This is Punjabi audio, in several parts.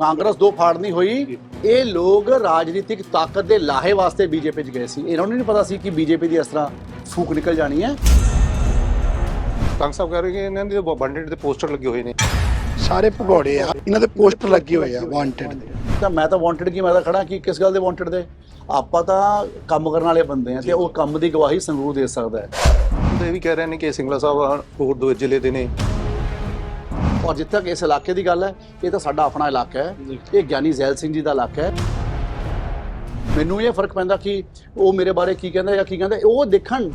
ਕਾਂਗਰਸ ਦੋ ਫਾੜ ਨਹੀਂ ਹੋਈ। ਇਹ ਲੋਕ ਰਾਜਨੀਤਿਕ ਤਾਕਤ ਦੇ ਲਾਹੇ ਵਾਸਤੇ ਬੀਜੇਪੀ 'ਚ ਗਏ ਸੀ। ਇਹਨਾਂ ਨੂੰ ਨਹੀਂ ਪਤਾ ਸੀ ਕਿ ਬੀਜੇਪੀ ਦੀ ਇਸ ਤਰ੍ਹਾਂ ਫੂਕ ਨਿਕਲ ਜਾਣੀ ਹੈ। ਕੰਗ ਸਾਹਿਬ ਕਹਿ ਰਹੇ ਕਿ ਇਹਨਾਂ ਦੇ ਬੰਡੇਡ ਦੇ ਪੋਸਟਰ ਲੱਗੇ ਹੋਏ ਨੇ। ਸਾਰੇ ਭਗੌੜੇ ਆ। ਇਹਨਾਂ ਦੇ ਪੋਸਟਰ ਲੱਗੇ ਹੋਏ ਆ ਵਾਂਟਡ ਦੇ। ਤਾਂ ਮੈਂ ਤਾਂ ਵਾਂਟਡ ਕੀ ਮੈਂ ਤਾਂ ਖੜਾ ਕੀ ਕਿਸ ਗੱਲ ਦੇ ਵਾਂਟਡ ਦੇ? ਆਪਾਂ ਤਾਂ ਕੰਮ ਕਰਨ ਵਾਲੇ ਬੰਦੇ ਆ ਤੇ ਉਹ ਕੰਮ ਦੀ ਗਵਾਹੀ ਸੰਗਰੂਰ ਦੇ ਸਕਦਾ ਹੈ। ਤੇ ਇਹ ਵੀ ਕਹਿ ਰਹੇ ਨੇ ਕਿ ਸਿੰਗਲਾ ਸਾਹਿਬ ਹੋਰ ਦੋ ਜ਼ਿਲ੍ਹੇ ਦੇ ਨੇ। ਔਰ ਜਿੱਥੇ ਤੱਕ ਇਸ ਇਲਾਕੇ ਦੀ ਗੱਲ ਹੈ, ਇਹ ਤਾਂ ਸਾਡਾ ਆਪਣਾ ਇਲਾਕਾ ਹੈ। ਇਹ ਗਿਆਨੀ ਜ਼ੈਲ ਸਿੰਘ ਜੀ ਦਾ ਇਲਾਕਾ ਹੈ। ਮੈਨੂੰ ਇਹ ਫ਼ਰਕ ਪੈਂਦਾ ਕਿ ਉਹ ਮੇਰੇ ਬਾਰੇ ਕੀ ਕਹਿੰਦਾ ਜਾਂ ਕੀ ਕਹਿੰਦਾ, ਉਹ ਦੇਖਣ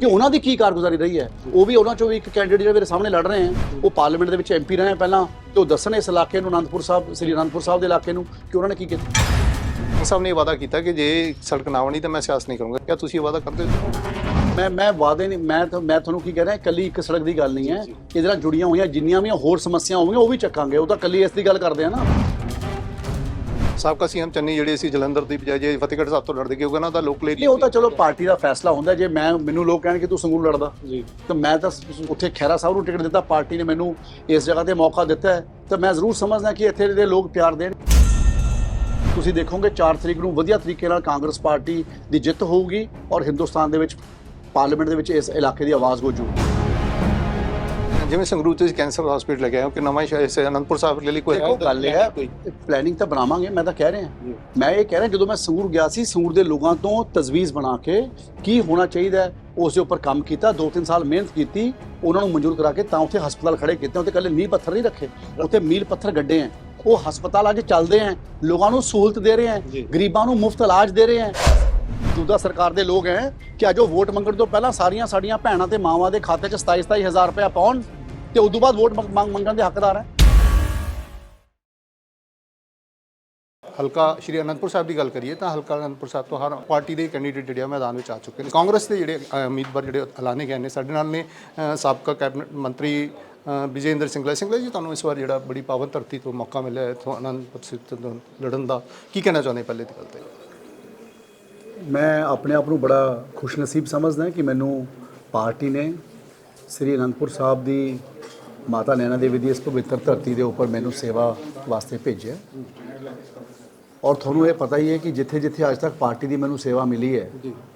ਕਿ ਉਹਨਾਂ ਦੀ ਕੀ ਕਾਰਗੁਜ਼ਾਰੀ ਰਹੀ ਹੈ। ਉਹ ਵੀ ਉਹਨਾਂ ਚੋਂ ਵੀ ਇੱਕ ਕੈਂਡੀਡੇਟ ਜਿਹੜੇ ਮੇਰੇ ਸਾਹਮਣੇ ਲੜ ਰਹੇ ਹੈ। ਉਹ ਪਾਰਲੀਮੈਂਟ ਦੇ ਵਿੱਚ ਐਮਪੀ ਰਹੇ ਹੈ ਪਹਿਲਾਂ ਤੇ ਉਹ ਦੱਸਣ ਇਸ ਇਲਾਕੇ ਨੂੰ, ਅਨੰਦਪੁਰ ਸਾਹਿਬ, ਸ੍ਰੀ ਅਨੰਦਪੁਰ ਸਾਹਿਬ ਦੇ ਇਲਾਕੇ ਨੂੰ ਕਿ ਉਹਨਾਂ ਨੇ ਕੀ ਕੀਤਾ। ਕੰਗ ਸਾਹਿਬ ਨੇ ਵਾਅਦਾ ਕੀਤਾ ਕਿ ਜੇ ਸੜਕ ਨਾ ਬਣੀ ਤਾਂ ਮੈਂ ਸਿਆਸਤ ਨਹੀਂ ਕਰੂੰਗਾ। ਕਿਆ ਤੁਸੀਂ ਇਹ ਵਾਅਦਾ ਕਰਦੇ ਹੋ? ਮੈਂ ਮੈਂ ਵਾਅਦੇ ਨਹੀਂ ਮੈਂ ਮੈਂ ਤੁਹਾਨੂੰ ਕੀ ਕਹਿ ਰਿਹਾ ਇਕੱਲੀ ਇੱਕ ਸੜਕ ਦੀ ਗੱਲ ਨਹੀਂ ਹੈ। ਇਹਦੇ ਨਾਲ ਜੁੜੀਆਂ ਹੋਈਆਂ ਜਿੰਨੀਆਂ ਵੀ ਹੋਰ ਸਮੱਸਿਆ ਹੋਣਗੀਆਂ ਉਹ ਵੀ ਚੱਕਾਂਗੇ। ਉਹ ਤਾਂ ਇਕੱਲੀ ਇਸ ਦੀ ਗੱਲ ਕਰਦੇ ਆ ਨਾ। ਸਾਬਕਾ ਸੀਐਮ ਚੰਨੀ ਜਿਹੜੇ ਸੀ ਜਲੰਧਰ ਦੀ ਬਜਾਏ ਜੇ ਫਤਿਹਗੜ੍ਹ ਸਾਹਿਬ ਤੋਂ ਲੜਦੇ ਕਿਉਂਕਿ ਉਹਨਾਂ ਦਾ ਲੋਕਲ ਨਹੀਂ ਏਰੀਆ ਉਹ ਤਾਂ ਚਲੋ ਪਾਰਟੀ ਦਾ ਫੈਸਲਾ ਹੁੰਦਾ ਜੇ ਮੈਂ ਮੈਨੂੰ ਲੋਕ ਕਹਿਣ ਕਿ ਤੂੰ ਸੰਗਰੂਰ ਲੜਦਾ। ਜੀ। ਤਾਂ ਮੈਂ ਤਾਂ ਉੱਥੇ ਖੈਰਾ ਸਾਹਿਬ ਨੂੰ ਟਿਕਟ ਦਿੱਤਾ ਪਾਰਟੀ ਨੇ ਮੈਨੂੰ ਇਸ ਜਗ੍ਹਾ ਤੇ ਮੌਕਾ ਦਿੱਤਾ। ਹੈ ਤਾਂ ਮੈਂ ਜ਼ਰੂਰ ਸਮਝਦਾ ਕਿ ਇੱਥੇ ਦੇ ਲੋਕ ਪਿਆਰ ਦੇਣ। ਤੁਸੀਂ ਦੇਖੋਗੇ 4 ਤਰੀਕ ਨੂੰ ਵਧੀਆ ਤਰੀਕੇ ਨਾਲ ਕਾਂਗਰਸ ਪਾਰਟੀ ਦੀ ਜਿੱਤ ਹੋਊਗੀ ਔਰ ਹਿੰਦੁਸਤਾਨ ਦੇ ਵਿੱਚ ਪਾਰਲੀਮੈਂਟ ਦੇ ਵਿੱਚ ਇਸ ਇਲਾਕੇ ਦੀ ਆਵਾਜ਼ ਗੂੰਜੂਗੀ ਜਿਵੇਂ ਸੰਗਰੂਰ ਚ ਕੈਂਸਰ ਹਸਪੀਟਲ ਲੱਗਿਆ ਕਿ ਨਵਾਂ ਸ਼ਹਿਰ ਸੇ ਅਨੰਦਪੁਰ ਸਾਹਿਬ ਲਈ ਕੋਈ ਦੇਖੋ ਗੱਲ ਇਹ ਹੈ ਕੋਈ? ਪਲੈਨਿੰਗ ਤਾਂ ਬਣਾਵਾਂਗੇ ਮੈਂ ਤਾਂ ਕਹਿ ਰਿਹਾ। ਮੈਂ ਇਹ ਕਹਿ ਰਿਹਾ ਜਦੋਂ ਮੈਂ ਸੰਗਰੂਰ ਗਿਆ ਸੀ ਸੰਗਰੂਰ ਦੇ ਲੋਕਾਂ ਤੋਂ ਤਜਵੀਜ਼ ਬਣਾ ਕੇ ਕੀ ਹੋਣਾ ਚਾਹੀਦਾ ਉਸ ਦੇ ਉੱਪਰ ਕੰਮ ਕੀਤਾ 2-3 ਸਾਲ ਮਿਹਨਤ ਕੀਤੀ ਉਹਨਾਂ ਨੂੰ ਮਨਜ਼ੂਰ ਕਰਾ ਕੇ ਤਾਂ ਉੱਥੇ ਹਸਪਤਾਲ ਖੜੇ ਕੀਤੇ ਉੱਥੇ ਕੱਲੇ ਨੀਂਹ ਪੱਥਰ ਨਹੀਂ ਰੱਖੇ ਉੱਥੇ ਮੀਲ ਪੱਥਰ ਗੱਡੇ ਹੈ। ਉਹ ਹਸਪਤਾਲ ਅੱਜ ਚੱਲਦੇ ਹੈ ਲੋਕਾਂ ਨੂੰ ਸਹੂਲਤ ਦੇ ਰਹੇ ਜੀ। ਗਰੀਬਾਂ ਨੂੰ ਮੁਫਤ ਇਲਾਜ ਦੇ ਰਹੇ ਹੈ। ਦੂਦਾ ਸਰਕਾਰ ਦੇ ਲੋਕ ਹੈ ਕਿ ਅੱਜ ਉਹ ਵੋਟ ਮੰਗਣ ਤੋਂ ਪਹਿਲਾਂ ਸਾਰੀਆਂ ਸਾਡੀਆਂ ਭੈਣਾਂ ਤੇ ਮਾਵਾਂ ਦੇ ਖਾਤੇ 'ਚ 27 ਹਜ਼ਾਰ ਰੁਪਏ ਪਾਉਣ ਤੇ ਤੋਂ ਬਾਅਦ ਵੋਟ ਮੰਗਣ ਦੇ ਹੱਕਦਾਰ ਹੈ। ਹਲਕਾ ਸ਼੍ਰੀ ਅਨੰਦਪੁਰ ਸਾਹਿਬ ਦੀ ਗੱਲ ਕਰੀਏ ਤਾਂ ਹਲਕਾ ਅਨੰਦਪੁਰ ਸਾਹਿਬ ਤੋਂ ਹਰ ਪਾਰਟੀ ਦੇ ਕੈਂਡੀਡੇਟ ਜਿਹੜੇ ਆ ਮੈਦਾਨ ਵਿੱਚ ਆ ਚੁੱਕੇ ਨੇ। ਕਾਂਗਰਸ ਦੇ ਜਿਹੜੇ ਉਮੀਦਵਾਰ ਜਿਹੜੇ ਐਲਾਨੇ ਗਏ ਨੇ ਸਾਡੇ ਨਾਲ ਨੇ ਸਾਬਕਾ ਕੈਬਨਿਟ ਮੰਤਰੀ ਅ, ਵਿਜੇਂਦਰ ਸਿੰਗਲਾ। ਸਿੰਗਲਾ ਜੀ ਤੁਹਾਨੂੰ ਇਸ ਵਾਰ ਜਿਹੜਾ ਬੜੀ ਪਾਵਨ ਧਰਤੀ ਤੋਂ ਮੌਕਾ ਮਿਲਿਆ ਹੈ ਇੱਥੋਂ ਅਨੰਦਪੁਰ ਸਾਹਿਬ ਤੋਂ ਲੜਨ ਦਾ। ਕੀ ਕਹਿਣਾ ਚਾਹੁੰਦੇ ਪਹਿਲੇ ਦੀ ਗੱਲ ਤੇ? ਮੈਂ ਆਪਣੇ ਆਪ ਨੂੰ ਬੜਾ ਖੁਸ਼ਨਸੀਬ ਸਮਝਦਾ ਕਿ ਮੈਨੂੰ ਪਾਰਟੀ ਨੇ ਸ੍ਰੀ ਅਨੰਦਪੁਰ ਸਾਹਿਬ ਦੀ ਮਾਤਾ ਨੈਣਾ ਦੇਵੀ ਦੀ ਇਸ ਪਵਿੱਤਰ ਧਰਤੀ ਦੇ ਉੱਪਰ ਮੈਨੂੰ ਸੇਵਾ ਵਾਸਤੇ ਭੇਜਿਆ। ਔਰ ਤੁਹਾਨੂੰ ਇਹ ਪਤਾ ਹੀ ਹੈ ਕਿ ਜਿੱਥੇ ਜਿੱਥੇ ਅੱਜ ਤੱਕ ਪਾਰਟੀ ਦੀ ਮੈਨੂੰ ਸੇਵਾ ਮਿਲੀ ਹੈ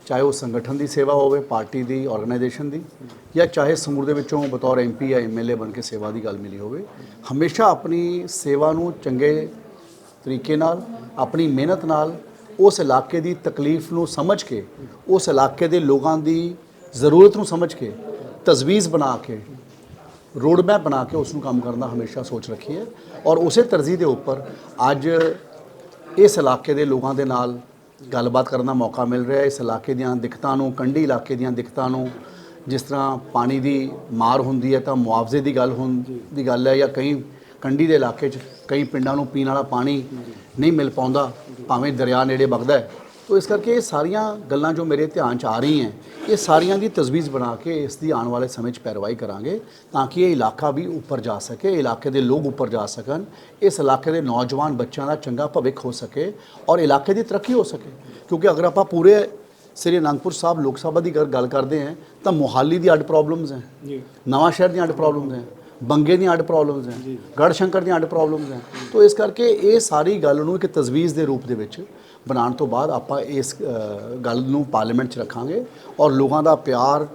ਚਾਹੇ ਉਹ ਸੰਗਠਨ ਦੀ ਸੇਵਾ ਹੋਵੇ ਪਾਰਟੀ ਦੀ ਆਰਗੇਨਾਈਜੇਸ਼ਨ ਦੀ ਜਾਂ ਚਾਹੇ ਸਮੂਰ ਦੇ ਵਿੱਚੋਂ ਬਤੌਰ ਐਮਪੀ ਜਾਂ ਐਮਐਲਏ ਬਣ ਕੇ ਸੇਵਾ ਦੀ ਗੱਲ ਮਿਲੀ ਹੋਵੇ ਹਮੇਸ਼ਾ ਆਪਣੀ ਸੇਵਾ ਨੂੰ ਚੰਗੇ ਤਰੀਕੇ ਨਾਲ ਆਪਣੀ ਮਿਹਨਤ ਨਾਲ ਉਸ ਇਲਾਕੇ ਦੀ ਤਕਲੀਫ ਨੂੰ ਸਮਝ ਕੇ, ਉਸ ਇਲਾਕੇ ਦੇ ਲੋਕਾਂ ਦੀ ਜ਼ਰੂਰਤ ਨੂੰ ਸਮਝ ਕੇ, ਤਜਵੀਜ਼ ਬਣਾ ਕੇ ਰੋਡ ਮੈਪ ਬਣਾ ਕੇ ਉਸ ਨੂੰ ਕੰਮ ਕਰਨ ਦਾ ਹਮੇਸ਼ਾ ਸੋਚ ਰੱਖੀ ਹੈ। ਔਰ ਉਸੇ ਤਰਜ਼ੀ ਦੇ ਉੱਪਰ ਅੱਜ ਇਸ ਇਲਾਕੇ ਦੇ ਲੋਕਾਂ ਦੇ ਨਾਲ ਗੱਲਬਾਤ ਕਰਨ ਦਾ ਮੌਕਾ ਮਿਲ ਰਿਹਾ ਹੈ। ਇਸ ਇਲਾਕੇ ਦੀਆਂ ਦਿੱਕਤਾਂ ਨੂੰ, ਕੰਢੀ ਇਲਾਕੇ ਦੀਆਂ ਦਿੱਕਤਾਂ ਨੂੰ ਜਿਸ ਤਰ੍ਹਾਂ ਪਾਣੀ ਦੀ ਮਾਰ ਹੁੰਦੀ ਹੈ ਤਾਂ ਮੁਆਵਜ਼ੇ ਦੀ ਗੱਲ ਹੁਣ ਦੀ ਗੱਲ ਹੈ ਜਾਂ ਕਈ ਕੰਢੀ ਦੇ ਇਲਾਕੇ 'ਚ ਕਈ ਪਿੰਡਾਂ ਨੂੰ ਪੀਣ ਵਾਲਾ ਪਾਣੀ ਨਹੀਂ ਮਿਲ ਪਾਉਂਦਾ ਭਾਵੇਂ ਦਰਿਆ ਨੇੜੇ ਵਗਦਾ ਹੈ। ਤੋ ਇਸ ਕਰਕੇ ਇਹ ਸਾਰੀਆਂ ਗੱਲਾਂ ਜੋ ਮੇਰੇ ਧਿਆਨ 'ਚ ਆ ਰਹੀਆਂ ਇਹ ਸਾਰੀਆਂ ਦੀ ਤਜਵੀਜ਼ ਬਣਾ ਕੇ ਇਸ ਦੀ ਆਉਣ ਵਾਲੇ ਸਮੇਂ 'ਚ ਪੈਰਵਾਈ ਕਰਾਂਗੇ ਤਾਂ ਕਿ ਇਹ ਇਲਾਕਾ ਵੀ ਉੱਪਰ ਜਾ ਸਕੇ ਇਲਾਕੇ ਦੇ ਲੋਕ ਉੱਪਰ ਜਾ ਸਕਣ ਇਸ ਇਲਾਕੇ ਦੇ ਨੌਜਵਾਨ ਬੱਚਿਆਂ ਦਾ ਚੰਗਾ ਭਵਿੱਖ ਹੋ ਸਕੇ ਔਰ ਇਲਾਕੇ ਦੀ ਤਰੱਕੀ ਹੋ ਸਕੇ। ਕਿਉਂਕਿ ਅਗਰ ਆਪਾਂ ਪੂਰੇ ਸ੍ਰੀ ਅਨੰਦਪੁਰ ਸਾਹਿਬ ਲੋਕ ਸਭਾ ਦੀ ਗੱਲ ਕਰਦੇ ਹਾਂ ਤਾਂ ਮੋਹਾਲੀ ਦੀ ਅੱਡ ਪ੍ਰੋਬਲਮਸ ਹੈ ਜੀ। ਨਵਾਂ ਸ਼ਹਿਰ ਦੀਆਂ ਅੱਡ ਪ੍ਰੋਬਲਮਸ ਹੈ ਬੰਗੇ ਦੀਆਂ ਅੱਡ ਪ੍ਰੋਬਲਮਸ ਹੈ ਗੜ੍ਹ ਸ਼ੰਕਰ ਦੀਆਂ ਅੱਡ ਪ੍ਰੋਬਲਮਸ ਹੈ। ਤੋਂ ਇਸ ਕਰਕੇ ਇਹ ਸਾਰੀ ਗੱਲ ਨੂੰ ਇੱਕ ਤਜਵੀਜ਼ ਦੇ ਰੂਪ ਦੇ ਵਿੱਚ ਬਣਾਉਣ ਤੋਂ ਬਾਅਦ ਆਪਾਂ ਇਸ ਗੱਲ ਨੂੰ ਪਾਰਲੀਮੈਂਟ 'ਚ ਰੱਖਾਂਗੇ ਔਰ ਲੋਕਾਂ ਦਾ ਪਿਆਰ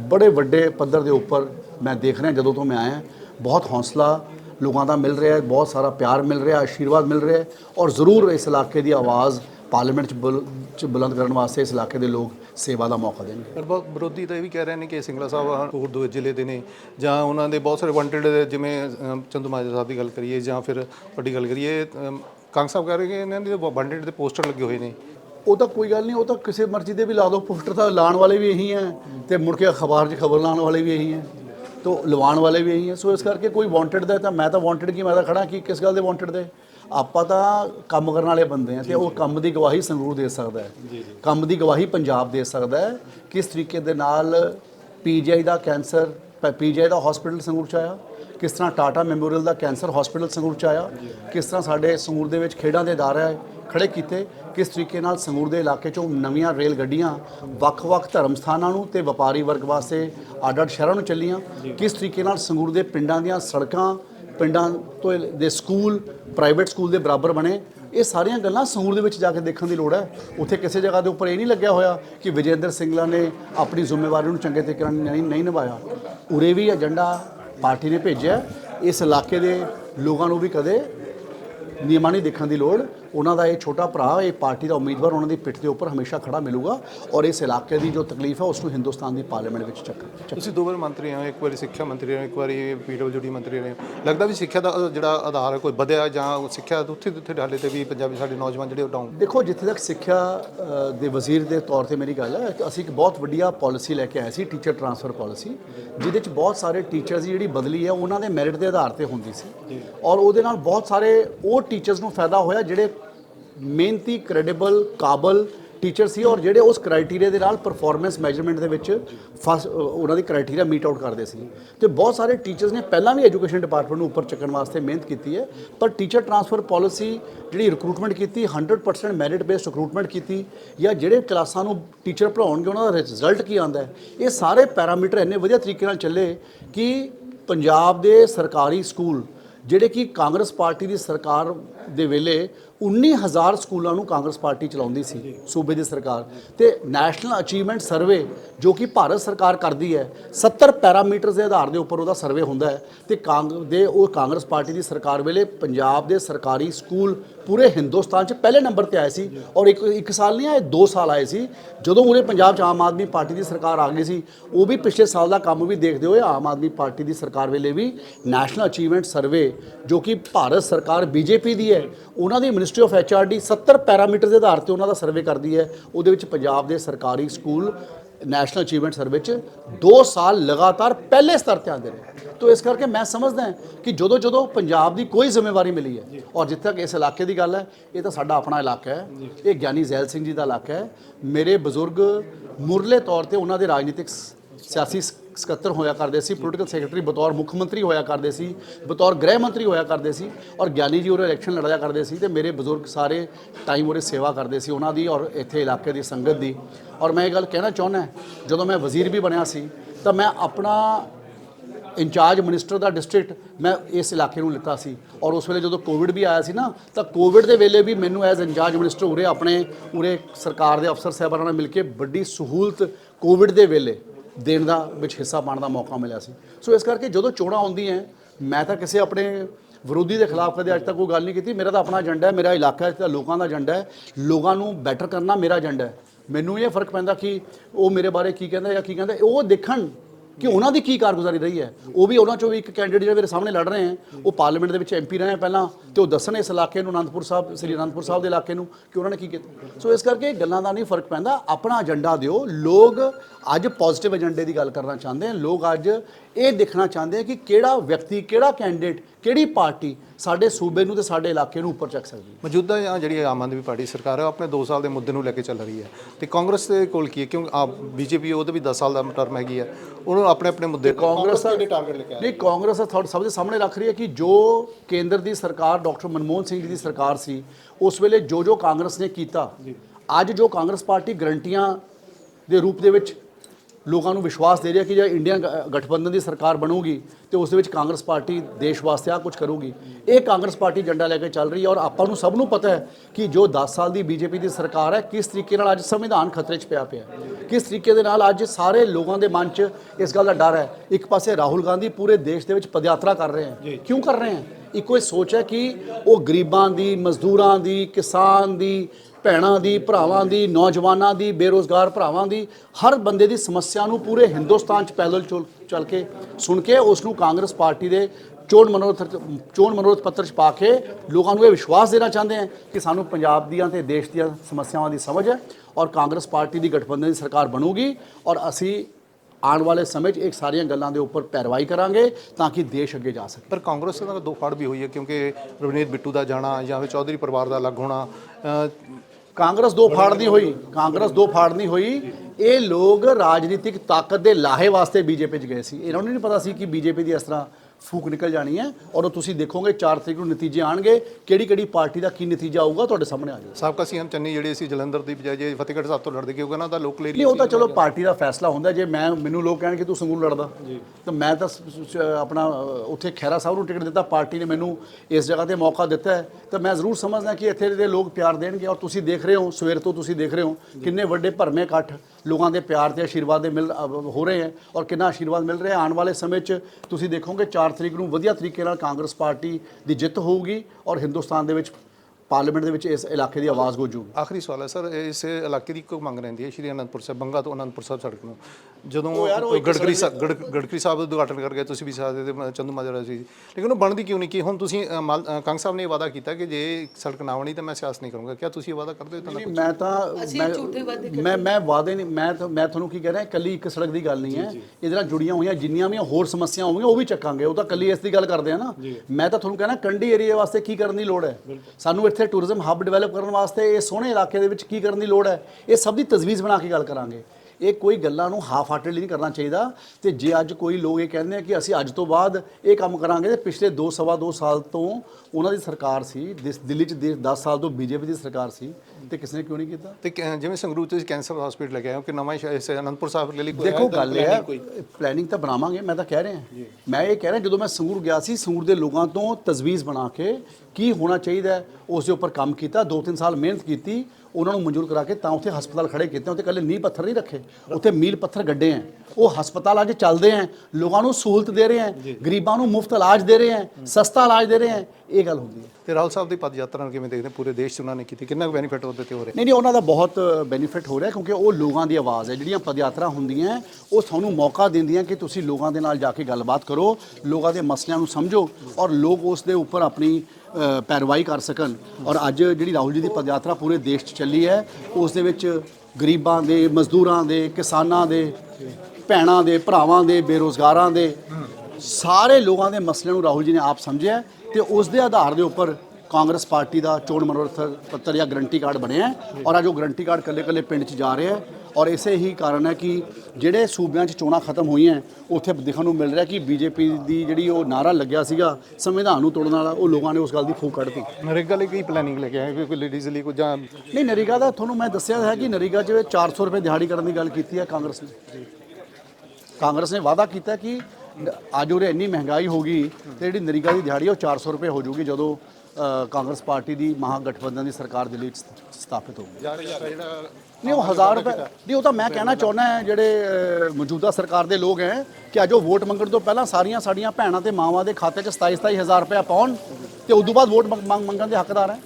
ਬੜੇ ਵੱਡੇ ਪੱਧਰ ਦੇ ਉੱਪਰ ਮੈਂ ਦੇਖ ਰਿਹਾ ਜਦੋਂ ਤੋਂ ਮੈਂ ਆਇਆ ਬਹੁਤ ਹੌਸਲਾ ਲੋਕਾਂ ਦਾ ਮਿਲ ਰਿਹਾ ਹੈ ਬਹੁਤ ਸਾਰਾ ਪਿਆਰ ਮਿਲ ਰਿਹਾ ਆਸ਼ੀਰਵਾਦ ਮਿਲ ਰਿਹਾ ਹੈ ਔਰ ਜ਼ਰੂਰ ਇਸ ਇਲਾਕੇ ਦੀ ਆਵਾਜ਼ ਪਾਰਲੀਮੈਂਟ 'ਚ ਬੁਲੰਦ ਕਰਨ ਵਾਸਤੇ ਇਸ ਇਲਾਕੇ ਦੇ ਲੋਕ ਸੇਵਾ ਦਾ ਮੌਕਾ ਦੇਣਗੇ। ਪਰ ਬਹੁਤ ਵਿਰੋਧੀ ਤਾਂ ਇਹ ਵੀ ਕਹਿ ਰਹੇ ਨੇ ਕਿ ਸਿੰਗਲਾ ਸਾਹਿਬ ਹੋਰ ਦੋ ਜ਼ਿਲ੍ਹੇ ਦੇ ਨੇ ਜਾਂ ਉਹਨਾਂ ਦੇ ਬਹੁਤ ਸਾਰੇ ਵਾਂਟਡ ਜਿਵੇਂ ਅਮ, ਚੰਦੂ ਮਾਜਰਾ ਸਾਹਿਬ ਦੀ ਗੱਲ ਕਰੀਏ ਜਾਂ ਫਿਰ ਵੱਡੀ ਗੱਲ ਕਰੀਏ ਕੰਗ ਸਾਹਿਬ ਕਹਿ ਰਹੇ ਕਿ ਇਹਨਾਂ ਦੇ ਵਾਂਟਡ ਦੇ ਪੋਸਟਰ ਲੱਗੇ ਹੋਏ ਨੇ। ਉਹ ਤਾਂ ਕੋਈ ਗੱਲ ਨਹੀਂ ਉਹ ਤਾਂ ਕਿਸੇ ਮਰਜ਼ੀ ਦੇ ਵੀ ਲਾ ਦਿਓ ਪੋਸਟਰ ਤਾਂ ਲਾਉਣ ਵਾਲੇ ਵੀ ਇਹੀ ਹੈ ਤੇ ਮੁੜ ਕੇ ਅਖਬਾਰ 'ਚ ਖਬਰ ਲਾਉਣ ਵਾਲੇ ਵੀ ਇਹੀ ਹੈ ਤੋ ਲਵਾਉਣ ਵਾਲੇ ਵੀ ਇਹੀ ਹੈ। ਸੋ ਇਸ ਕਰਕੇ ਕੋਈ ਵਾਂਟਡ ਦਾ ਤਾਂ ਮੈਂ ਤਾਂ ਵਾਂਟਡ ਕੀ ਮੈਂ ਤਾਂ ਖੜਾ ਕੀ ਕਿਸ ਗੱਲ ਦੇ ਵਾਂਟਡ ਦੇ? ਆਪਾਂ ਤਾਂ ਕੰਮ ਕਰਨ ਵਾਲੇ ਬੰਦੇ ਆ ਤੇ ਉਹ ਕੰਮ ਦੀ ਗਵਾਹੀ ਸੰਗਰੂਰ ਦੇ ਸਕਦਾ ਹੈ। ਕੰਮ ਦੀ ਗਵਾਹੀ ਪੰਜਾਬ ਦੇ ਸਕਦਾ ਹੈ। ਕਿਸ ਤਰੀਕੇ ਦੇ ਨਾਲ ਪੀਜੀਆਈ ਦਾ ਕੈਂਸਰ ਪੀਜੀਆਈ ਦਾ ਹਸਪੀਟਲ ਸੰਗਰੂਰ ਚ ਆਇਆ? ਕਿਸ ਤਰ੍ਹਾਂ ਟਾਟਾ ਮੈਮੋਰੀਅਲ ਦਾ ਕੈਂਸਰ ਹਸਪੀਟਲ ਸੰਗਰੂਰ ਚ ਆਇਆ? ਕਿਸ ਤਰ੍ਹਾਂ ਸਾਡੇ ਸੰਗਰੂਰ ਦੇ ਵਿੱਚ ਖੇਡਾਂ ਦੇ ਅਦਾਰੇ ਖੜੇ ਕੀਤੇ? ਕਿਸ ਤਰੀਕੇ ਨਾਲ ਸੰਗਰੂਰ ਦੇ ਇਲਾਕੇ ਚੋਂ ਨਵੀਆਂ ਰੇਲ ਗੱਡੀਆਂ ਵੱਖ-ਵੱਖ ਧਰਮ ਸਥਾਨਾਂ ਨੂੰ ਤੇ ਵਪਾਰੀ ਵਰਗ ਵਾਸਤੇ ਅੱਡ-ਅੱਡ ਸ਼ਹਿਰਾਂ ਨੂੰ ਚੱਲੀਆਂ? ਕਿਸ ਤਰੀਕੇ ਨਾਲ ਸੰਗਰੂਰ ਦੇ ਪਿੰਡਾਂ ਦੀਆਂ ਸੜਕਾਂ ਪਿੰਡਾਂ ਤੋਂ ਦੇ ਸਕੂਲ ਪ੍ਰਾਈਵੇਟ ਸਕੂਲ ਦੇ ਬਰਾਬਰ ਬਣੇ। ਇਹ ਸਾਰੀਆਂ ਗੱਲਾਂ ਸਹੂਰ ਦੇ ਵਿੱਚ ਜਾ ਕੇ ਦੇਖਣ ਦੀ ਲੋੜ ਹੈ। ਉੱਥੇ ਕਿਸੇ ਜਗ੍ਹਾ ਦੇ ਉੱਪਰ ਇਹ ਨਹੀਂ ਲੱਗਿਆ ਹੋਇਆ ਕਿ ਵਿਜੇਂਦਰ ਸਿੰਗਲਾ ਨੇ ਆਪਣੀ ਜ਼ਿੰਮੇਵਾਰੀ ਨੂੰ ਚੰਗੇ ਤਰੀਕੇ ਨਾਲ ਨਹੀਂ ਨਹੀਂ ਨਿਭਾਇਆ। ਉਰੇ ਵੀ ਏਜੰਡਾ ਪਾਰਟੀ ਨੇ ਭੇਜਿਆ। ਇਸ ਇਲਾਕੇ ਦੇ ਲੋਕਾਂ ਨੂੰ ਵੀ ਕਦੇ ਨਿਯਮਾਂ ਨਹੀਂ ਦੇਖਣ ਦੀ ਲੋੜ। ਉਹਨਾਂ ਦਾ ਇਹ ਛੋਟਾ ਭਰਾ ਇਹ ਪਾਰਟੀ ਦਾ ਉਮੀਦਵਾਰ ਉਹਨਾਂ ਦੀ ਪਿੱਠ ਦੇ ਉੱਪਰ ਹਮੇਸ਼ਾ ਖੜਾ ਮਿਲੂਗਾ ਔਰ ਇਸ ਇਲਾਕੇ ਦੀ ਜੋ ਤਕਲੀਫ ਹੈ ਉਸ ਨੂੰ ਹਿੰਦੁਸਤਾਨ ਦੀ ਪਾਰਲੀਮੈਂਟ ਵਿੱਚ ਚੱਕ ਤੁਸੀਂ ਦੋ ਵਾਰ ਮੰਤਰੀ ਹੋ ਇੱਕ ਵਾਰੀ ਸਿੱਖਿਆ ਮੰਤਰੀ ਰਹੇ ਇੱਕ ਵਾਰੀ ਪੀਡਬਲਯੂਡੀ ਮੰਤਰੀ ਰਹੇ ਲੱਗਦਾ ਵੀ ਸਿੱਖਿਆ ਦਾ ਜਿਹੜਾ ਆਧਾਰ ਹੈ ਕੋਈ ਵਧਿਆ ਜਾਂ ਸਿੱਖਿਆ ਉੱਥੇ ਉੱਥੇ ਡਾਲੇ ਤੇ ਵੀ ਪੰਜਾਬੀ ਸਾਡੇ ਨੌਜਵਾਨ ਜਿਹੜੇ ਉਹ ਡਾਊਨ ਦੇਖੋ ਜਿੱਥੇ ਤੱਕ ਸਿੱਖਿਆ ਦੇ ਵਜ਼ੀਰ ਦੇ ਤੌਰ ਤੇ ਮੇਰੀ ਗੱਲ ਹੈ ਅਸੀਂ ਇੱਕ ਬਹੁਤ ਵੱਡੀਆ ਪਾਲਿਸੀ ਲੈ ਕੇ ਆਏ ਸੀ ਟੀਚਰ ਟਰਾਂਸਫਰ ਪਾਲਿਸੀ ਜਿਹਦੇ ਚ ਬਹੁਤ ਸਾਰੇ ਟੀਚਰਸ ਦੀ ਜਿਹੜੀ ਬਦਲੀ ਹੈ ਉਹਨਾਂ ਦੇ ਮੈਰਿਟ ਦੇ ਆਧਾਰ ਤੇ ਹੁੰਦੀ ਸੀ। ਔਰ ਉਹਦੇ ਨਾਲ ਬਹੁਤ ਸਾਰੇ ਉਹ ਟੀਚਰਸ ਨੂੰ ਫਾਇਦਾ ਹੋਇਆ ਜਿਹੜੇ ਮਿਹਨਤੀ ਕ੍ਰੈਡੀਬਲ ਕਾਬਲ ਟੀਚਰ ਸੀ ਔਰ ਜਿਹੜੇ ਉਸ ਕ੍ਰਾਈਟੇਰੀਆ ਦੇ ਨਾਲ ਪਰਫਾਰਮੈਂਸ ਮੈਜਰਮੈਂਟ ਦੇ ਵਿੱਚ ਫਸ ਉਹਨਾਂ ਦੀ ਕ੍ਰਾਈਟੇਰੀਆ ਮੀਟ ਆਊਟ ਕਰਦੇ ਸੀ। ਤੇ ਬਹੁਤ ਸਾਰੇ ਟੀਚਰਸ ਨੇ ਪਹਿਲਾਂ ਵੀ ਐਜੂਕੇਸ਼ਨ ਡਿਪਾਰਟਮੈਂਟ ਨੂੰ ਉੱਪਰ ਚੱਕਣ ਵਾਸਤੇ ਮਿਹਨਤ ਕੀਤੀ ਹੈ, ਪਰ ਟੀਚਰ ਟਰਾਂਸਫਰ ਪਾਲਿਸੀ ਜਿਹੜੀ ਰਿਕਰੂਟਮੈਂਟ ਕੀਤੀ 100% ਮੈਰਿਟ ਬੇਸਡ ਰਿਕਰੂਟਮੈਂਟ ਕੀਤੀ ਜਾਂ ਜਿਹੜੇ ਕਲਾਸਾਂ ਨੂੰ ਟੀਚਰ ਪੜਾਉਣਗੇ ਉਹਨਾਂ ਦਾ ਰਿਜ਼ਲਟ ਕੀ ਆਉਂਦਾ ਇਹ ਸਾਰੇ ਪੈਰਾਮੀਟਰ ਇੰਨੇ ਵਧੀਆ ਤਰੀਕੇ ਨਾਲ ਚੱਲੇ ਕਿ ਪੰਜਾਬ ਦੇ ਸਰਕਾਰੀ ਸਕੂਲ ਜਿਹੜੇ ਕਿ ਕਾਂਗਰਸ ਪਾਰਟੀ ਦੀ ਸਰਕਾਰ ਦੇ ਵੇਲੇ 19000 ਸਕੂਲਾਂ ਨੂੰ ਕਾਂਗਰਸ ਪਾਰਟੀ ਚਲਾਉਂਦੀ ਸੀ, ਸੂਬੇ ਦੀ ਸਰਕਾਰ। ਤੇ ਨੈਸ਼ਨਲ ਅਚੀਵਮੈਂਟ ਸਰਵੇ, ਜੋ ਕਿ ਭਾਰਤ ਸਰਕਾਰ ਕਰਦੀ ਹੈ 70 ਪੈਰਾਮੀਟਰਸ ਦੇ ਆਧਾਰ ਦੇ ਉੱਪਰ ਉਹਦਾ ਸਰਵੇ ਹੁੰਦਾ ਹੈ। ਤੇ ਕਾਂਗਰਸ ਦੇ ਉਹ ਕਾਂਗਰਸ ਪਾਰਟੀ ਦੀ ਸਰਕਾਰ ਵੇਲੇ ਪੰਜਾਬ ਦੇ ਸਰਕਾਰੀ ਸਕੂਲ ਪੂਰੇ ਹਿੰਦੁਸਤਾਨ 'ਚ ਪਹਿਲੇ ਨੰਬਰ ਤੇ ਆਏ ਸੀ ਔਰ ਇੱਕ ਇੱਕ ਸਾਲ ਨਹੀਂ ਆਏ 2 ਸਾਲ ਆਏ ਸੀ। ਜਦੋਂ ਉਹਨੇ ਪੰਜਾਬ 'ਚ ਆਮ ਆਦਮੀ ਪਾਰਟੀ ਦੀ ਸਰਕਾਰ ਆ ਗਈ ਸੀ, ਉਹ ਵੀ ਪਿਛਲੇ ਸਾਲ ਦਾ ਕੰਮ ਵੀ ਦੇਖਦੇ ਹੋਏ ਆਮ ਆਦਮੀ ਪਾਰਟੀ ਦੀ ਸਰਕਾਰ ਵੇਲੇ ਵੀ ਨੈਸ਼ਨਲ ਅਚੀਵਮੈਂਟ ਸਰਵੇ, ਜੋ ਕਿ ਭਾਰਤ ਸਰਕਾਰ ਬੀਜੇਪੀ ਦੀ ਹੈ, ਉਹਨਾਂ ਦੀ ਮਿਨਿਸਟਰੀ ਆਫ ਐਚਆਰਡੀ 70 ਪੈਰਾਮੀਟਰ ਦੇ ਆਧਾਰ ਤੇ ਉਹਨਾਂ ਦਾ ਸਰਵੇ ਕਰਦੀ ਹੈ। ਉਹਦੇ ਵਿੱਚ ਪੰਜਾਬ ਦੇ ਸਰਕਾਰੀ ਸਕੂਲ ਨੈਸ਼ਨਲ ਅਚੀਵਮੈਂਟ ਸਰਵੇ 'ਚ 2 ਸਾਲ ਲਗਾਤਾਰ ਪਹਿਲੇ ਸਤਰ ਤੇ ਆਉਂਦੇ ਨੇ ਤੋ ਇਸ ਕਰਕੇ ਮੈਂ ਸਮਝਦਾ ਕਿ ਜਦੋਂ ਜਦੋਂ ਪੰਜਾਬ ਦੀ ਕੋਈ ਜ਼ਿੰਮੇਵਾਰੀ ਮਿਲੀ ਹੈ ਔਰ ਜਿੱਥੇ ਤੱਕ ਇਸ ਇਲਾਕੇ ਦੀ ਗੱਲ ਹੈ, ਇਹ ਤਾਂ ਸਾਡਾ ਆਪਣਾ ਇਲਾਕਾ ਹੈ। ਇਹ ਗਿਆਨੀ ਜ਼ੈਲ ਸਿੰਘ ਜੀ ਦਾ ਇਲਾਕਾ ਹੈ। ਮੇਰੇ ਬਜ਼ੁਰਗ ਮੁਰਲੇ ਤੌਰ ਤੇ ਉਹਨਾਂ ਦੇ ਰਾਜਨੀਤਿਕ ਸ- ਸਿਆਸੀ ਸਕੱਤਰ ਹੋਇਆ ਕਰਦੇ ਸੀ ਪੋਲੀਟੀਕਲ ਸੈਕਟਰੀ ਬਤੌਰ ਮੁੱਖ ਮੰਤਰੀ ਹੋਇਆ ਕਰਦੇ ਸੀ, ਬਤੌਰ ਗ੍ਰਹਿ ਮੰਤਰੀ ਹੋਇਆ ਕਰਦੇ ਸੀ ਔਰ ਗਿਆਨੀ ਜੀ ਉਹ ਇਲੈਕਸ਼ਨ ਲੜਿਆ ਕਰਦੇ ਸੀ ਤੇ ਮੇਰੇ ਬਜ਼ੁਰਗ ਸਾਰੇ ਟਾਈਮ ਉਹਦੇ ਸੇਵਾ ਕਰਦੇ ਸੀ ਉਹਨਾਂ ਦੀ ਔਰ ਇੱਥੇ ਇਲਾਕੇ ਦੀ ਸੰਗਤ ਦੀ। ਔਰ ਮੈਂ ਇਹ ਗੱਲ ਕਹਿਣਾ ਚਾਹੁੰਦਾ ਜਦੋਂ ਮੈਂ ਵਜ਼ੀਰ ਵੀ ਬਣਿਆ ਸੀ, ਤਾਂ ਮੈਂ ਆਪਣਾ ਇੰਚਾਰਜ ਮਿਨਿਸਟਰ ਦਾ ਡਿਸਟ੍ਰਿਕਟ ਮੈਂ ਇਸ ਇਲਾਕੇ ਨੂੰ ਲਿੱਤਾ ਸੀ। ਔਰ ਉਸ ਵੇਲੇ ਜਦੋਂ ਕੋਵਿਡ ਵੀ ਆਇਆ ਸੀ ਨਾ, ਤਾਂ ਕੋਵਿਡ ਦੇ ਵੇਲੇ ਵੀ ਮੈਨੂੰ ਐਜ਼ ਇੰਚਾਰਜ ਮਿਨਿਸਟਰ ਉਰੇ ਆਪਣੇ, ਉਰੇ ਸਰਕਾਰ ਦੇ ਅਫਸਰ ਸਾਹਿਬਾਨਾਂ ਨਾਲ ਮਿਲ ਕੇ ਵੱਡੀ ਸਹੂਲਤ ਕੋਵਿਡ ਦੇ ਵੇਲੇ ਦੇਣ ਦਾ ਵਿੱਚ ਹਿੱਸਾ ਪਾਉਣ ਦਾ ਮੌਕਾ ਮਿਲਿਆ ਸੀ। ਸੋ ਇਸ ਕਰਕੇ ਜਦੋਂ ਚੋਣਾਂ ਆਉਂਦੀਆਂ ਮੈਂ ਤਾਂ ਕਿਸੇ ਆਪਣੇ ਵਿਰੋਧੀ ਦੇ ਖਿਲਾਫ ਕਦੇ ਅੱਜ ਤੱਕ ਕੋਈ ਗੱਲ ਨਹੀਂ ਕੀਤੀ। ਮੇਰਾ ਤਾਂ ਆਪਣਾ ਏਜੰਡਾ ਹੈ, ਮੇਰਾ ਇਲਾਕਾ ਹੈ ਤਾਂ ਲੋਕਾਂ ਦਾ ਏਜੰਡਾ ਹੈ। ਲੋਕਾਂ ਨੂੰ ਬੈਟਰ ਕਰਨਾ ਮੇਰਾ ਏਜੰਡਾ ਹੈ। ਮੈਨੂੰ ਇਹ ਫ਼ਰਕ ਪੈਂਦਾ ਕਿ ਉਹ ਮੇਰੇ ਬਾਰੇ ਕੀ ਕਹਿੰਦਾ ਜਾਂ ਕੀ ਕਹਿੰਦਾ, ਉਹ ਦੇਖਣ ਕਿ ਉਹਨਾਂ ਦੀ ਕੀ ਕਾਰਗੁਜ਼ਾਰੀ ਰਹੀ ਹੈ? ਉਹ ਵੀ ਉਹਨਾਂ ਚੋਂ ਵੀ ਇੱਕ ਕੈਂਡੀਡੇਟ ਜਿਹੜੇ ਮੇਰੇ ਸਾਹਮਣੇ ਲੜ ਰਹੇ ਹੈ, ਉਹ ਪਾਰਲੀਮੈਂਟ ਦੇ ਵਿੱਚ ਐਮਪੀ ਰਹੇ ਪਹਿਲਾਂ ਤੇ ਉਹ ਦੱਸਣ ਇਸ ਇਲਾਕੇ ਨੂੰ, ਅਨੰਦਪੁਰ ਸਾਹਿਬ, ਸ੍ਰੀ ਅਨੰਦਪੁਰ ਸਾਹਿਬ ਦੇ ਇਲਾਕੇ ਨੂੰ ਕਿ ਉਹਨਾਂ ਨੇ ਕੀ ਕੀਤਾ। ਸੋ ਇਸ ਕਰਕੇ ਗੱਲਾਂ ਦਾ ਨਹੀਂ ਫ਼ਰਕ ਪੈਂਦਾ, ਆਪਣਾ ਏਜੰਡਾ ਦਿਓ। ਲੋਕ ਅੱਜ ਪੋਜ਼ਿਟਿਵ ਏਜੰਡੇ ਦੀ ਗੱਲ ਕਰਨਾ ਚਾਹੁੰਦੇ ਹਨ ਲੋਕ ਅੱਜ ਇਹ ਦੇਖਣਾ ਚਾਹੁੰਦੇ ਆ ਕਿ ਕਿਹੜਾ ਵਿਅਕਤੀ ਕਿਹੜਾ ਕੈਂਡੀਡੇਟ ਕਿਹੜੀ ਪਾਰਟੀ ਸਾਡੇ ਸੂਬੇ ਨੂੰ ਤੇ ਸਾਡੇ ਇਲਾਕੇ ਨੂੰ ਉੱਪਰ ਚੱਕ ਸਕਦੀ ਹੈ। ਮੌਜੂਦਾ ਜਾਂ ਜਿਹੜੀ ਆਮ ਆਦਮੀ ਪਾਰਟੀ ਸਰਕਾਰ ਹੈ ਉਹ ਆਪਣੇ 2 ਸਾਲ ਦੇ ਮੁੱਦੇ ਨੂੰ ਲੈ ਕੇ ਚੱਲ ਰਹੀ ਹੈ। ਤੇ ਕਾਂਗਰਸ ਦੇ ਕੋਲ ਕੀ ਹੈ? ਕਿਉਂਕਿ ਆ ਬੀਜੇਪੀ ਉਹਦੇ ਵੀ 10 ਸਾਲ ਦਾ ਟਰਮ ਹੈਗੀ ਹੈ। ਉਹਨੂੰ ਆਪਣੇ ਆਪਣੇ ਮੁੱਦੇ ਕਾਂਗਰਸ ਦਾ ਟਾਰਗੇਟ ਲੈ ਕੇ ਨਹੀਂ ਕਾਂਗਰਸ ਤਾਂ ਤੁਹਾਡੇ ਸਭ ਦੇ ਸਾਹਮਣੇ ਰੱਖ ਰਹੀ ਹੈ ਕਿ ਜੋ ਕੇਂਦਰ ਦੀ ਸਰਕਾਰ ਡਾਕਟਰ ਮਨਮੋਹਨ ਸਿੰਘ ਜੀ ਦੀ ਸਰਕਾਰ ਸੀ ਉਸ ਵੇਲੇ ਜੋ ਜੋ ਕਾਂਗਰਸ ਨੇ ਕੀਤਾ ਅੱਜ ਜੋ ਕਾਂਗਰਸ ਪਾਰਟੀ ਗਰੰਟੀਆਂ ਦੇ ਰੂਪ ਦੇ ਵਿੱਚ ਲੋਕਾਂ ਨੂੰ ਵਿਸ਼ਵਾਸ ਦੇ ਰਿਹਾ ਕਿ ਜੇ ਇੰਡੀਆ ਗਠਬੰਧਨ ਦੀ ਸਰਕਾਰ ਬਣੂਗੀ ਤੇ ਉਸ ਦੇ ਵਿੱਚ ਕਾਂਗਰਸ ਪਾਰਟੀ ਦੇਸ਼ ਵਾਸਤੇ ਆ ਕੁਝ ਕਰੂਗੀ। ਇਹ ਕਾਂਗਰਸ ਪਾਰਟੀ ਏਜੰਡਾ ਲੈ ਕੇ ਚੱਲ ਰਹੀ ਹੈ ਔਰ ਆਪਾਂ ਨੂੰ ਸਭ ਨੂੰ ਪਤਾ ਹੈ ਕਿ ਜੋ 10 ਸਾਲ ਦੀ ਬੀਜੇਪੀ ਦੀ ਸਰਕਾਰ ਹੈ, ਕਿਸ ਤਰੀਕੇ ਨਾਲ ਅੱਜ ਸੰਵਿਧਾਨ ਖਤਰੇ 'ਚ ਪਿਆ ਪਿਆ ਕਿਸ ਤਰੀਕੇ ਦੇ ਨਾਲ ਅੱਜ ਸਾਰੇ ਲੋਕਾਂ ਦੇ ਮਨ 'ਚ ਇਸ ਗੱਲ ਦਾ ਡਰ ਹੈ। ਇੱਕ ਪਾਸੇ ਰਾਹੁਲ ਗਾਂਧੀ ਪੂਰੇ ਦੇਸ਼ ਦੇ ਵਿੱਚ ਪਦਯਾਤਰਾ ਕਰ ਰਹੇ ਹਨ ਕਿਉਂ ਕਰ ਰਹੇ ਹਨ ਇੱਕੋ ਇਹ ਸੋਚ ਹੈ ਕਿ ਉਹ ਗਰੀਬਾਂ ਦੀ, ਮਜ਼ਦੂਰਾਂ ਦੀ, ਕਿਸਾਨ ਦੀ ਭੈਣਾਂ ਦੀ, ਭਰਾਵਾਂ ਦੀ, ਨੌਜਵਾਨਾਂ ਦੀ, ਬੇਰੋਜ਼ਗਾਰ ਭਰਾਵਾਂ ਦੀ, ਹਰ ਬੰਦੇ ਦੀ ਸਮੱਸਿਆ ਨੂੰ ਪੂਰੇ ਹਿੰਦੁਸਤਾਨ 'ਚ ਪੈਦਲ ਚਲ ਚੱਲ ਕੇ ਸੁਣ ਕੇ ਉਸ ਨੂੰ ਕਾਂਗਰਸ ਪਾਰਟੀ ਦੇ ਚੋਣ ਮਨੋਰਥ ਚੋਣ ਮਨੋਰਥ ਪੱਤਰ 'ਚ ਪਾ ਕੇ ਲੋਕਾਂ ਨੂੰ ਇਹ ਵਿਸ਼ਵਾਸ ਦੇਣਾ ਚਾਹੁੰਦੇ ਹਨ ਕਿ ਸਾਨੂੰ ਪੰਜਾਬ ਦੀਆਂ ਤੇ ਦੇਸ਼ ਦੀਆਂ ਸਮੱਸਿਆਵਾਂ ਦੀ ਸਮਝ ਹੈ ਔਰ ਕਾਂਗਰਸ ਪਾਰਟੀ ਦੀ ਗਠਬੰਧਨ ਦੀ ਸਰਕਾਰ ਬਣੂਗੀ ਔਰ ਅਸੀਂ ਆਉਣ ਵਾਲੇ ਸਮੇਂ 'ਚ ਇਹ ਸਾਰੀਆਂ ਗੱਲਾਂ ਦੇ ਉੱਪਰ ਪੈਰਵਾਈ ਕਰਾਂਗੇ ਤਾਂ ਕਿ ਦੇਸ਼ ਅੱਗੇ ਜਾ ਸਕੇ। ਪਰ ਕਾਂਗਰਸ ਦਾ ਦੋ ਫੜ ਵੀ ਹੋਈ ਹੈ ਕਿਉਂਕਿ ਰਵਨੀਤ ਬਿੱਟੂ ਦਾ ਜਾਣਾ ਜਾਂ ਫਿਰ ਚੌਧਰੀ ਪਰਿਵਾਰ ਦਾ ਅਲੱਗ ਹੋਣਾ ਕਾਂਗਰਸ ਦੋ ਫਾੜ ਨਹੀਂ ਹੋਈ, ਕਾਂਗਰਸ ਦੋ ਫਾੜ ਨਹੀਂ ਹੋਈ। ਇਹ ਲੋਕ ਰਾਜਨੀਤਿਕ ਤਾਕਤ ਦੇ ਲਾਹੇ ਵਾਸਤੇ ਬੀਜੇਪੀ 'ਚ ਗਏ ਸੀ। ਇਹਨਾਂ ਨੂੰ ਨਹੀਂ ਪਤਾ ਸੀ ਕਿ ਬੀਜੇਪੀ ਦੀ ਇਸ ਤਰ੍ਹਾਂ ਫੂਕ ਨਿਕਲ ਜਾਣੀ ਹੈ ਔਰ ਉਹ ਤੁਸੀਂ ਦੇਖੋਗੇ 4 ਤਰੀਕ ਨੂੰ ਨਤੀਜੇ ਆਣਗੇ। ਕਿਹੜੀ ਕਿਹੜੀ ਪਾਰਟੀ ਦਾ ਕੀ ਨਤੀਜਾ ਆਊਗਾ ਤੁਹਾਡੇ ਸਾਹਮਣੇ ਆ ਜਾਏਗਾ। ਸਾਬਕਾ ਸੀਐਮ ਚੰਨੀ ਜਿਹੜੇ ਸੀ ਜਲੰਧਰ ਦੀ ਬਜਾਏ ਜੇ ਫਤਿਹਗੜ੍ਹ ਸਾਹਿਬ ਤੋਂ ਲੜਦੇ ਕਿਉਂਕਿ ਉਹਨਾਂ ਦਾ ਲੋਕਲ ਨਹੀਂ ਏਰੀਆ ਉਹ ਤਾਂ ਚਲੋ ਪਾਰਟੀ ਦਾ ਫੈਸਲਾ ਹੁੰਦਾ ਜੇ ਮੈਂ ਮੈਨੂੰ ਲੋਕ ਕਹਿਣ ਕਿ ਤੂੰ ਸੰਗਰੂਰ ਲੜਦਾ। ਤਾਂ ਮੈਂ ਤਾਂ ਆਪਣਾ ਉੱਥੇ ਖੈਰਾ ਸਾਹਿਬ ਨੂੰ ਟਿਕਟ ਦਿੱਤਾ ਪਾਰਟੀ ਨੇ ਮੈਨੂੰ ਇਸ ਜਗ੍ਹਾ ਤੇ ਮੌਕਾ ਦਿੱਤਾ ਹੈ। ਤਾਂ ਮੈਂ ਜ਼ਰੂਰ ਸਮਝਦਾ ਕਿ ਇੱਥੇ ਦੇ ਲੋਕ ਪਿਆਰ ਦੇਣਗੇ ਔਰ ਤੁਸੀਂ ਦੇਖ ਰਹੇ ਹੋ ਸਵੇਰ ਤੋਂ ਤੁਸੀਂ ਦੇਖ ਰਹੇ ਹੋ ਕਿੰਨੇ ਵੱਡੇ ਭਰਮੇ ਇਕੱਠ ਲੋਕਾਂ ਦੇ ਪਿਆਰ ਤੇ ਆਸ਼ੀਰਵਾਦ ਦੇ ਮਿਲ ਹੋ ਰਹੇ ਹੈ ਔਰ ਕਿੰਨਾ ਆਸ਼ੀਰਵਾਦ ਮਿਲ ਰਿਹਾ ਆਉਣ ਵਾਲੇ ਸਮੇਂ 'ਚ ਤੁਸੀਂ ਦੇਖੋਗੇ 4 ਤਰੀਕ ਨੂੰ ਵਧੀਆ ਤਰੀਕੇ ਨਾਲ ਕਾਂਗਰਸ ਪਾਰਟੀ ਦੀ ਜਿੱਤ ਹੋਊਗੀ ਔਰ ਹਿੰਦੁਸਤਾਨ ਦੇ ਵਿੱਚ ਪਾਰਲੀਮੈਂਟ ਦੇ ਵਿੱਚ ਇਸ ਇਲਾਕੇ ਦੀ ਆਵਾਜ਼ ਗੂੰਜੂਗੀ ਆਖਰੀ ਸਵਾਲ ਹੈ ਸਰ ਇਸ ਇਲਾਕੇ ਦੀ ਇੱਕੋ ਮੰਗ ਰਹਿੰਦੀ ਹੈ ਸ਼੍ਰੀ ਅਨੰਦਪੁਰ ਸਾਹਿਬ ਬੰਗਾ ਤੋਂ ਅਨੰਦਪੁਰ ਸਾਹਿਬ ਸੜਕ ਨੂੰ। ਜਦੋਂ ਗੜਕਰੀ ਗੜਕਰੀ ਸਾਹਿਬ ਦਾ ਉਦਘਾਟਨ ਕਰ ਗਏ ਤੁਸੀਂ ਵੀ ਸਾਥ ਦੇ ਚੰਦੂ ਮਾਜਰਾ ਸੀ ਲੇਕਿਨ ਉਹ ਬਣਦੀ ਕਿਉਂ ਨਹੀਂ? ਕਿ ਹੁਣ ਤੁਸੀਂ ਕੰਗ ਸਾਹਿਬ ਨੇ ਇਹ ਵਾਅਦਾ ਕੀਤਾ ਕਿ ਜੇ ਸੜਕ ਨਾ ਬਣੀ ਤਾਂ ਮੈਂ ਸਿਆਸਤ ਨਹੀਂ ਕਰੂੰਗਾ। ਕਿਆ ਤੁਸੀਂ ਇਹ ਵਾਅਦਾ ਕਰਦੇ ਹੋ ਤਾਂ ਨਹੀਂ, ਮੈਂ ਤਾਂ ਮੈਂ ਮੈਂ ਮੈਂ ਵਾਅਦੇ ਨਹੀਂ ਮੈਂ ਮੈਂ ਤੁਹਾਨੂੰ ਕੀ ਕਹਿ ਰਿਹਾ ਕੱਲੀ ਇੱਕ ਸੜਕ ਦੀ ਗੱਲ ਨਹੀਂ ਹੈ। ਇਹਦੇ ਨਾਲ ਜੁੜੀਆਂ ਹੋਈਆਂ ਜਿੰਨੀਆਂ ਵੀ ਹੋਰ ਸਮੱਸਿਆ ਹੋਣਗੀਆਂ ਉਹ ਵੀ ਚੱਕਾਂਗੇ। ਉਹ ਤਾਂ ਕੱਲੀ ਇਸ ਦੀ ਗੱਲ ਕਰਦੇ ਆ ਨਾ। ਮੈਂ ਤਾਂ ਤੁਹਾਨੂੰ ਕਹਿਣਾ ਕੰਢੀ ਏਰੀਆ ਵਾਸਤੇ ਕੀ ਕਰਨ ਦੀ ਲੋੜ ਹੈ? ਸਾਨੂੰ ਇੱਥੇ ਟੂਰਿਜ਼ਮ ਹੱਬ ਡਿਵੈਲਪ ਕਰਨ ਵਾਸਤੇ ਇਹ ਸੋਹਣੇ ਇਲਾਕੇ ਦੇ ਵਿੱਚ ਕੀ ਕਰਨ ਦੀ ਲੋੜ ਹੈ? ਇਹ ਸਭ ਦੀ ਤਜਵੀਜ਼ ਬਣਾ ਕੇ ਗੱਲ ਕਰਾਂਗੇ। ਇਹ ਕੋਈ ਗੱਲਾਂ ਨੂੰ ਹਾਫ ਹਾਰਟਡਲੀ ਨਹੀਂ ਕਰਨਾ ਚਾਹੀਦਾ। ਤੇ ਜੇ ਅੱਜ ਕੋਈ ਲੋਕ ਇਹ ਕਹਿੰਦੇ ਆ ਕਿ ਅਸੀਂ ਅੱਜ ਤੋਂ ਬਾਅਦ ਇਹ ਕੰਮ ਕਰਾਂਗੇ ਤੇ ਪਿਛਲੇ 2 ਸਵਾ 2 ਸਾਲ ਤੋਂ ਉਹਨਾਂ ਦੀ ਸਰਕਾਰ ਸੀ ਦਿਸ- ਦਿੱਲੀ 'ਚ 10 ਸਾਲ ਤੋਂ ਬੀਜੇਪੀ ਦੀ ਸਰਕਾਰ ਸੀ ਤੇ ਕਿਸੇ ਨੇ ਕਿਉਂ ਨਹੀਂ ਕੀਤਾ? ਤੇ ਜਿਵੇਂ ਸੰਗਰੂਰ ਤੁਸੀਂ ਕੈਂਸਰ ਹਸਪੀਟਲ ਲੈ ਕੇ ਨਵਾਂ ਸ਼ਹਿਰ ਅਨੰਦਪੁਰ ਸਾਹਿਬ ਲਈ ਕੋਈ ਦੇਖੋ ਗੱਲ ਇਹ ਹੈ ਪਲੈਨਿੰਗ ਤਾਂ ਬਣਾਵਾਂਗੇ ਮੈਂ ਤਾਂ ਕਹਿ ਰਿਹਾ। ਮੈਂ ਇਹ ਕਹਿ ਰਿਹਾ ਜਦੋਂ ਮੈਂ ਸੰਗਰੂਰ ਗਿਆ ਸੀ ਸੰਗਰੂਰ ਦੇ ਲੋਕਾਂ ਤੋਂ ਤਜਵੀਜ਼ ਬਣਾ ਕੇ ਕੀ ਹੋਣਾ ਚਾਹੀਦਾ ਉਸ ਦੇ ਉੱਪਰ ਕੰਮ ਕੀਤਾ 2-3 ਸਾਲ ਮਿਹਨਤ ਕੀਤੀ ਉਹਨਾਂ ਨੂੰ ਮਨਜ਼ੂਰ ਕਰਾ ਕੇ ਤਾਂ ਉੱਥੇ ਹਸਪਤਾਲ ਖੜੇ ਕੀਤੇ ਉੱਥੇ ਕੱਲੇ ਨੀਂਹ ਪੱਥਰ ਨਹੀਂ ਰੱਖੇ। ਉੱਥੇ ਮੀਲ ਪੱਥਰ ਗੱਡੇ ਹੈ ਉਹ ਹਸਪਤਾਲ ਅੱਜ ਚੱਲਦੇ ਹੈ ਲੋਕਾਂ ਨੂੰ ਸਹੂਲਤ ਦੇ ਰਹੇ ਹੈ ਗਰੀਬਾਂ ਨੂੰ ਮੁਫਤ ਇਲਾਜ ਦੇ ਰਹੇ ਹੈ ਸਸਤਾ ਇਲਾਜ ਦੇ ਰਹੇ ਹੈ ਇਹ ਗੱਲ ਹੁੰਦੀ ਹੈ। ਤੇ ਰਾਹੁਲ ਸਾਹਿਬ ਦੀ ਪਦ ਯਾਤਰਾ ਨੂੰ ਕਿਵੇਂ ਦੇਖਦੇ? ਪੂਰੇ ਦੇਸ਼ 'ਚ ਉਹਨਾਂ ਨੇ ਕੀਤੀ। ਕਿੰਨਾ ਬੈਨੀਫਿਟ ਉਹਦੇ ਤੇ ਹੋ ਰਿਹਾ? ਨਹੀਂ ਨਹੀਂ ਉਹਨਾਂ ਦਾ ਬਹੁਤ ਬੈਨੀਫਿਟ ਹੋ ਰਿਹਾ ਕਿਉਂਕਿ ਉਹ ਲੋਕਾਂ ਦੀ ਆਵਾਜ਼ ਹੈ। ਜਿਹੜੀਆਂ ਪਦਯਾਤਰਾ ਹੁੰਦੀਆਂ ਉਹ ਤੁਹਾਨੂੰ ਮੌਕਾ ਦਿੰਦੀਆਂ ਕਿ ਤੁਸੀਂ ਲੋਕਾਂ ਦੇ ਨਾਲ ਜਾ ਕੇ ਗੱਲਬਾਤ ਕਰੋ ਲੋਕਾਂ ਦੇ ਮਸਲਿਆਂ ਨੂੰ ਸਮਝੋ ਔਰ ਲੋਕ ਉਸ ਦੇ ਉੱਪਰ ਆਪਣੀ ਪੈਰਵਾਈ ਕਰ ਸਕਣ। ਔਰ ਅੱਜ ਜਿਹੜੀ ਰਾਹੁਲ ਜੀ ਦੀ ਪਦਯਾਤਰਾ ਪੂਰੇ ਦੇਸ਼ 'ਚ ਚੱਲੀ ਹੈ ਉਸ ਦੇ ਵਿੱਚ ਗਰੀਬਾਂ ਦੇ ਮਜ਼ਦੂਰਾਂ ਦੇ ਕਿਸਾਨਾਂ ਦੇ ਭੈਣਾਂ ਦੇ ਭਰਾਵਾਂ ਦੇ ਬੇਰੋਜ਼ਗਾਰਾਂ ਦੇ ਸਾਰੇ ਲੋਕਾਂ ਦੇ ਮਸਲਿਆਂ ਨੂੰ ਰਾਹੁਲ ਜੀ ਨੇ ਆਪ ਸਮਝਿਆ। ਤੇ ਉਸ ਦੇ ਆਧਾਰ ਦੇ ਉੱਪਰ ਕਾਂਗਰਸ ਪਾਰਟੀ ਦਾ ਚੋਣ ਮਨੋਰਥ ਪੱਤਰ ਜਾਂ ਗਰੰਟੀ ਕਾਰਡ ਬਣਿਆ ਹੈ ਔਰ ਅੱਜ ਉਹ ਗਰੰਟੀ ਕਾਰਡ ਕੱਲੇ-ਕੱਲੇ ਪਿੰਡ 'ਚ ਜਾ ਰਿਹਾ ਹੈ ਔਰ ਇਸੇ ਹੀ ਕਾਰਨ ਹੈ ਕਿ ਜਿਹੜੇ ਸੂਬਿਆਂ 'ਚ ਚੋਣਾਂ ਖਤਮ ਹੋਈਆਂ ਉੱਥੇ ਦੇਖਣ ਨੂੰ ਮਿਲ ਰਿਹਾ ਕਿ ਬੀਜੇਪੀ ਦੀ ਜਿਹੜੀ ਉਹ ਨਾਰਾ ਲੱਗਿਆ ਸੀਗਾ ਸੰਵਿਧਾਨ ਨੂੰ ਤੋੜਨ ਵਾਲਾ ਉਹ ਲੋਕਾਂ ਨੇ ਉਸ ਗੱਲ ਦੀ ਫੂਕ ਕੱਢਤੀ ਨਰੇਗਾ ਲਈ ਕੀ ਪਲੈਨਿੰਗ ਲੈ ਕੇ ਆਏ? ਕੋਈ ਲੇਡੀਜ਼ ਲਈ ਕੋਈ ਜਾਂ ਨਹੀਂ ਨਰੇਗਾ ਦਾ ਤੁਹਾਨੂੰ ਮੈਂ ਦੱਸਿਆ ਹੈ ਕਿ ਨਰੇਗਾ 'ਚ 400 ਰੁਪਏ ਦਿਹਾੜੀ ਕਰਨ ਦੀ ਗੱਲ ਕੀਤੀ ਹੈ ਕਾਂਗਰਸ ਨੇ ਕਾਂਗਰਸ ਨੇ ਵਾਅਦਾ ਕੀਤਾ ਕਿ ਅੱਜ ਉਰੇ ਇੰਨੀ ਮਹਿੰਗਾਈ ਹੋ ਗਈ ਤੇ ਜਿਹੜੀ ਨਰੀਗਾ ਦੀ ਦਿਹਾੜੀ ਹੈ ਉਹ 400 ਰੁਪਏ ਹੋ ਜੂਗੀ ਜਦੋਂ ਕਾਂਗਰਸ ਪਾਰਟੀ ਦੀ ਮਹਾਗਠਬੰਧਨ ਦੀ ਸਰਕਾਰ ਦਿੱਲੀ 'ਚ ਸਥ- ਸਥਾਪਿਤ ਹੋਊਗੀ। ਨਹੀਂ, ਉਹ 1000 ਰੁਪਏ, ਨਹੀਂ, ਉਹ ਤਾਂ ਮੈਂ ਕਹਿਣਾ ਚਾਹੁੰਦਾ ਹੈ, ਜਿਹੜੇ ਮੌਜੂਦਾ ਸਰਕਾਰ ਦੇ ਲੋਕ ਹੈ ਕਿ ਅੱਜ ਉਹ ਵੋਟ ਮੰਗਣ ਤੋਂ ਪਹਿਲਾਂ ਸਾਰੀਆਂ ਸਾਡੀਆਂ ਭੈਣਾਂ ਤੇ ਮਾਵਾਂ ਦੇ ਖਾਤੇ 'ਚ 27 27000 ਰੁਪਏ ਪਾਉਣ ਤੇ ਉਸ ਤੋਂ ਬਾਅਦ ਵੋਟ ਮੰਗ- ਮੰਗਣ ਦੇ ਹੱਕਦਾਰ ਹੈ।